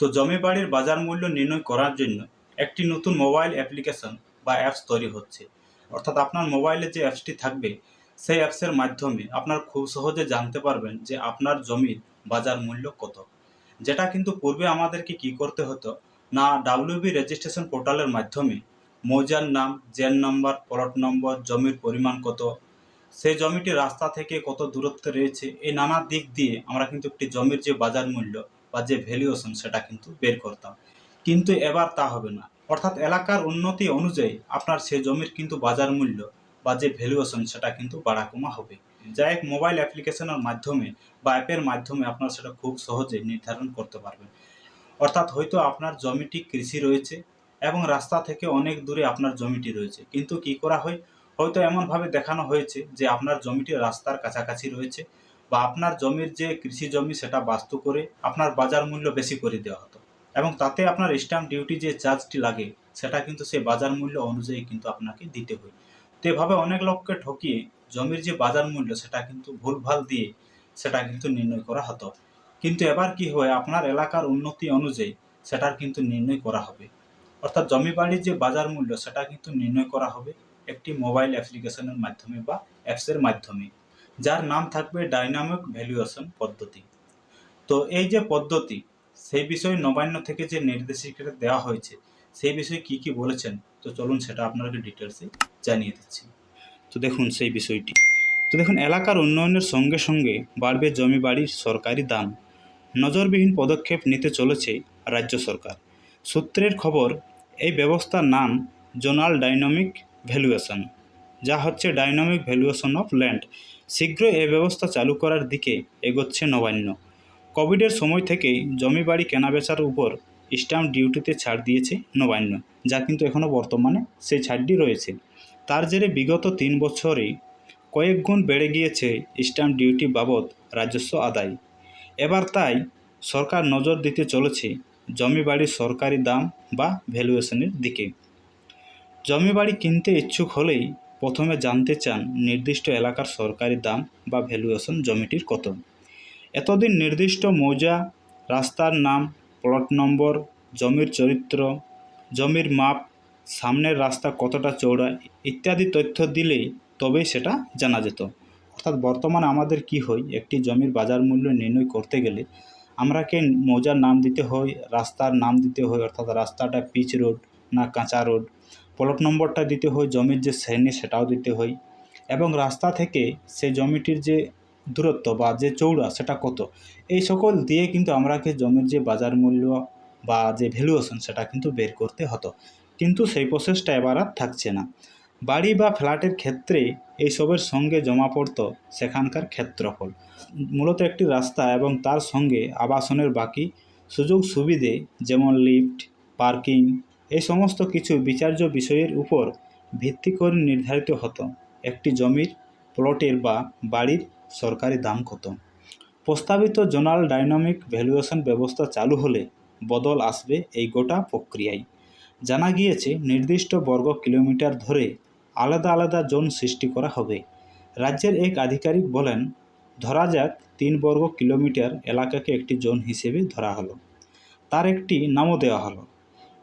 তো জমি বাড়ির বাজার মূল্য নির্ণয় করার জন্য একটি নতুন মোবাইল অ্যাপ্লিকেশন বা অ্যাপস তৈরি হচ্ছে। অর্থাৎ আপনার মোবাইলে যে অ্যাপসটি থাকবে, সেই অ্যাপসের মাধ্যমে আপনার খুব সহজে জানতে পারবেন যে আপনার জমির বাজার মূল্য কত। যেটা কিন্তু পূর্বে আমাদেরকে কি করতে হতো, না ডাব্লিউবি রেজিস্ট্রেশন পোর্টালের মাধ্যমে মৌজার নাম, জেন নম্বর প্লট নম্বর, জমির পরিমাণ কত সেই জমিটি রাস্তা থেকে কত দূরত্বে রয়েছে, এই নানা দিক দিয়ে আমরা কিন্তু একটি জমির যে বাজার মূল্য বা যে ভ্যালুয়েশন সেটা কিন্তু বের করতাম। কিন্তু এবার তা হবে না। অর্থাৎ এলাকার উন্নতি অনুযায়ী আপনার সে জমির কিন্তু বাজার মূল্য বা যে ভ্যালুয়েশন সেটা কিন্তু বাড়া কমা হবে যা এক মোবাইল অ্যাপ্লিকেশনের মাধ্যমে বা অ্যাপের মাধ্যমে আপনারা সেটা খুব সহজে নির্ধারণ করতে পারবেন। অর্থাৎ হয়তো আপনার জমিটি কৃষি রয়েছে এবং রাস্তা থেকে অনেক দূরে আপনার জমিটি রয়েছে। কিন্তু কি করা হয়? হয়তো এমনভাবে দেখানো হয়েছে যে আপনার জমিটি রাস্তার কাছাকাছি রয়েছে। বা আপনার জমির যে কৃষি জমি সেটা বাস্তু করে আপনার বাজার মূল্য বেশি করে দেওয়া হতো। এবং তাতে আপনার স্ট্যাম্প ডিউটি যে চার্জটি লাগে, সেটা কিন্তু সেই বাজার মূল্য অনুযায়ী কিন্তু আপনাকে দিতে হয়। তো এভাবে অনেক লোককে ঠকিয়ে জমির যে বাজার মূল্য, সেটা কিন্তু ভুলভাল দিয়ে সেটা কিন্তু নির্ণয় করা হতো। কিন্তু এবার কি হয়, আপনার এলাকার উন্নতি অনুযায়ী সেটার কিন্তু নির্ণয় করা হবে। অর্থাৎ জমি বাড়ির যে বাজার মূল্য, সেটা কিন্তু নির্ণয় করা হবে একটি মোবাইল অ্যাপ্লিকেশনের মাধ্যমে বা অ্যাপসের মাধ্যমে। যার নাম থাকবে ডাইনামিক ভ্যালুয়েশন পদ্ধতি। তো এই যে পদ্ধতি, সেই বিষয়ে নবান্ন থেকে যে নির্দেশিকা দেওয়া হয়েছে, সেই বিষয়ে কি কি বলেছেন? তো চলুন সেটা আপনাকে ডিটেলসে জানিয়ে দিচ্ছি। তো দেখুন সেই বিষয়টি। তো দেখুন, এলাকার উন্নয়নের সঙ্গে সঙ্গে বাড়বে জমি বাড়ির সরকারি দাম। নজরবিহীন পদক্ষেপ নিতে চলেছে রাজ্য সরকার। সূত্রের খবর, এই ব্যবস্থার নাম জোনাল ডাইনামিক ভ্যালুয়েশন। যা হচ্ছে ডাইনামিক ভ্যালুয়েশন অফ ল্যান্ড শীঘ্রই এ ব্যবস্থা চালু করার দিকে এগোচ্ছে নবান্ন। কোভিডের সময় থেকেই জমি বাড়ি কেনাবেচার উপর স্ট্যাম্প ডিউটিতে ছাড় দিয়েছে নবান্ন, যা কিন্তু এখনও বর্তমানে সেই ছাড়টি রয়েছে। তার জেরে বিগত তিন বছরে কয়েক গুণ বেড়ে গিয়েছে স্ট্যাম্প ডিউটি বাবদ রাজস্ব আদায়। এবার তাই সরকার নজর দিতে চলেছে জমি বাড়ির সরকারি দাম বা ভ্যালুয়েশনের দিকে। জমি বাড়ি কিনতে ইচ্ছুক হলেই প্রথমে জানতে চান নির্দিষ্ট এলাকার সরকারি দাম বা ভ্যালুয়েশন জমিটির কত। এতদিন নির্দিষ্ট মৌজা, রাস্তার নাম প্লট নম্বর জমির চরিত্র, জমির মাপ, সামনের রাস্তা কতটা চৌড়া ইত্যাদি তথ্য দিলেই তবেই সেটা জানা যেত। অর্থাৎ বর্তমানে আমাদের কি হয়, একটি জমির বাজার মূল্য নির্ণয় করতে গেলে আমরাকে মৌজার নাম দিতে হয়, রাস্তার নাম দিতে হয়, অর্থাৎ রাস্তাটা পিচ রোড না কাঁচা রোড প্লট নম্বরটা দিতে হয়, জমির যে শ্রেণি সেটাও দিতে হয়। এবং রাস্তা থেকে সে জমিটির যে দূরত্ব বা যে চৌড়া সেটা কত? এই সকল দিয়ে কিন্তু আমরাকে জমির যে বাজার মূল্য বা যে ভ্যালুয়েশন সেটা কিন্তু বের করতে হতো। কিন্তু সেই প্রসেসটা এবার আর থাকছে না। বাড়ি বা ফ্ল্যাটের ক্ষেত্রে এইসবের সঙ্গে জমা পড়ত সেখানকার ক্ষেত্রফল। মূলত একটি রাস্তা এবং তার সঙ্গে আবাসনের বাকি সুযোগ সুবিধে যেমন লিফট, পার্কিং এই সমস্ত কিছু বিচার্য বিষয়ের উপর ভিত্তি করে নির্ধারিত হতো। একটি জমির প্লটের বা বাড়ির সরকারি দাম কত? প্রস্তাবিত জোনাল ডাইনামিক ভ্যালুয়েশন ব্যবস্থা চালু হলে বদল আসবে এই গোটা প্রক্রিয়ায়। জানা গিয়েছে, নির্দিষ্ট বর্গ কিলোমিটার ধরে আলাদা আলাদা জোন সৃষ্টি করা হবে। রাজ্যের এক আধিকারিক বলেন, ধরা যাক, তিন বর্গ কিলোমিটার এলাকাকে একটি জোন হিসেবে ধরা হলো। তার একটি নামও দেওয়া হলো।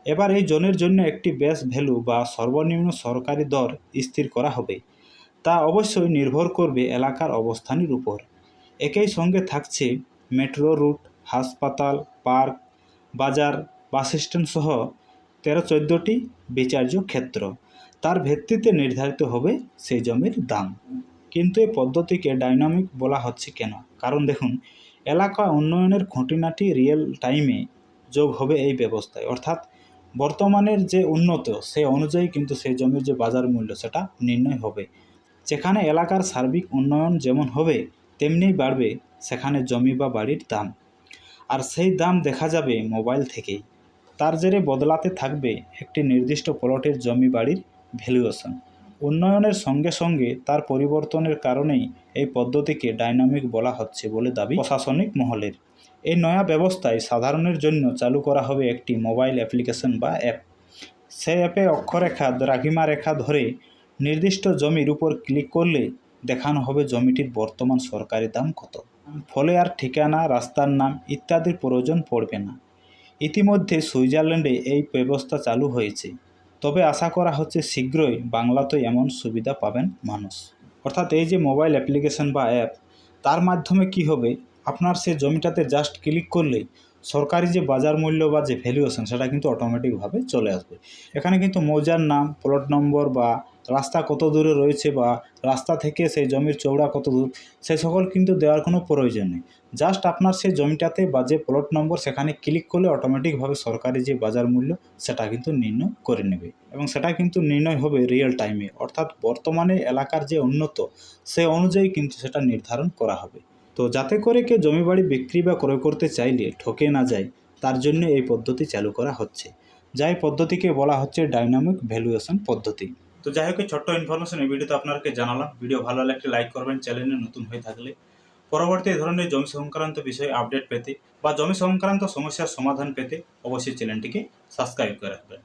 এবার এই জোনের জন্য একটি বেস ভ্যালু বা সর্বনিম্ন সরকারি দর স্থির করা হবে। তা অবশ্যই নির্ভর করবে এলাকার অবস্থানের উপর। একই সঙ্গে থাকছে মেট্রো রুট, হাসপাতাল, পার্ক, বাজার, বাস স্ট্যান্ড সহ তেরো চোদ্দোটি বিচার্য ক্ষেত্র। তার ভিত্তিতে নির্ধারিত হবে সেই জমির দাম। কিন্তু এই পদ্ধতিকে ডাইনামিক বলা হচ্ছে কেন? কারণ দেখুন, এলাকা উন্নয়নের খুঁটিনাটি রিয়েল টাইমে যোগ হবে এই ব্যবস্থায়। অর্থাৎ বর্তমানের যে উন্নত, সে অনুযায়ী কিন্তু সেই জমির যে বাজার মূল্য, সেটা নির্ণয় হবে। যেখানে এলাকার সার্বিক উন্নয়ন যেমন হবে তেমনিই বাড়বে সেখানে জমি বা বাড়ির দাম। আর সেই দাম দেখা যাবে মোবাইল থেকেই। তার জেরে বদলাতে থাকবে একটি নির্দিষ্ট প্লটের জমি বাড়ির ভ্যালুয়েশন। উন্নয়নের সঙ্গে সঙ্গে তার পরিবর্তনের কারণেই এই পদ্ধতিকে ডাইনামিক বলা হচ্ছে বলে দাবি প্রশাসনিক মহলের। এই নয়া ব্যবস্থায় সাধারণের জন্য চালু করা হবে একটি মোবাইল অ্যাপ্লিকেশন বা অ্যাপ। সেই অ্যাপে অক্ষরেখা দ্রাঘিমা রেখা ধরে নির্দিষ্ট জমির উপর ক্লিক করলে দেখানো হবে জমিটির বর্তমান সরকারি দাম কত। ফলে আর ঠিকানা, রাস্তার নাম ইত্যাদির প্রয়োজন পড়বে না। ইতিমধ্যে সুইজারল্যান্ডে এই ব্যবস্থা চালু হয়েছে। তবে আশা করা হচ্ছে শীঘ্রই বাংলাতেও এমন সুবিধা পাবেন মানুষ। অর্থাৎ এই যে মোবাইল অ্যাপ্লিকেশন বা অ্যাপ, তার মাধ্যমে কি হবে? আপনার সে জমিটাতে জাস্ট ক্লিক করলেই সরকারি যে বাজার মূল্য বা যে ভ্যালুয়েশন সেটা কিন্তু অটোমেটিকভাবে চলে আসবে। এখানে কিন্তু মৌজার নাম প্লট নম্বর বা রাস্তা কত দূরে রয়েছে বা রাস্তা থেকে সেই জমির চৌড়া কত দূর, সে সকল কিন্তু দেওয়ার কোনো প্রয়োজন নেই। জাস্ট আপনার সেই জমিটাতে বা যে প্লট নম্বর সেখানে ক্লিক করলে অটোমেটিকভাবে সরকারি যে বাজার মূল্য সেটা কিন্তু নির্ণয় করে নেবে এবং সেটা কিন্তু নির্ণয় হবে রিয়েল টাইমে অর্থাৎ বর্তমানে এলাকার যে উন্নত, সে অনুযায়ী কিন্তু সেটা নির্ধারণ করা হবে। তো যাতে করে কেউ জমি বাড়ি বিক্রি বা ক্রয় করতে চাইলে ঠকে না যায়, তার জন্য এই পদ্ধতি চালু করা হচ্ছে। যাই পদ্ধতিকে বলা হচ্ছে ডাইনামিক ভ্যালুয়েশন পদ্ধতি। তো যাই হোক ছোট্ট ইনফরমেশন এই ভিডিওতে আপনাকে জানালাম। ভিডিও ভালো লাগলে একটি লাইক করবেন চ্যানেলে নতুন হয়ে থাকলে। পরবর্তী ধরনের জমি সংক্রান্ত বিষয়ে আপডেট পেতে বা জমি সংক্রান্ত সমস্যার সমাধান পেতে অবশ্যই চ্যানেলটিকে সাবস্ক্রাইব করে রাখবেন।